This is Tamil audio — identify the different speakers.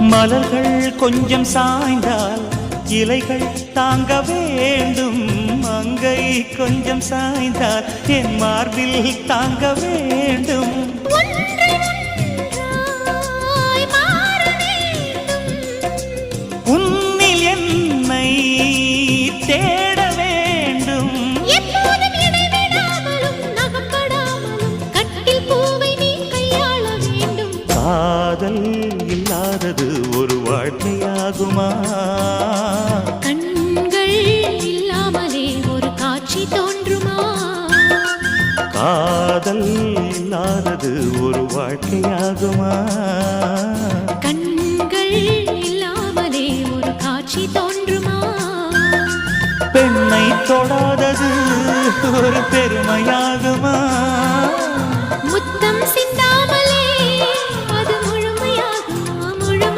Speaker 1: மலர்கள் கொஞ்சம் சாய்ந்தால் இலைகள் தாங்க வேண்டும். மங்கை கொஞ்சம் சாய்ந்தால் என் மார்பில் தாங்க வேண்டும். காதல் இல்லாதது ஒரு வாழ்க்கையாகுமா?
Speaker 2: கண்கள் இல்லாமலே ஒரு காட்சி தோன்றுமா?
Speaker 1: காதல் இல்லாதது ஒரு வாழ்க்கையாகுமா?
Speaker 2: கண்கள் இல்லாமலே ஒரு காட்சி தோன்றுமா?
Speaker 1: பெண்ணை தொடாதது ஒரு பெருமையாகுமா?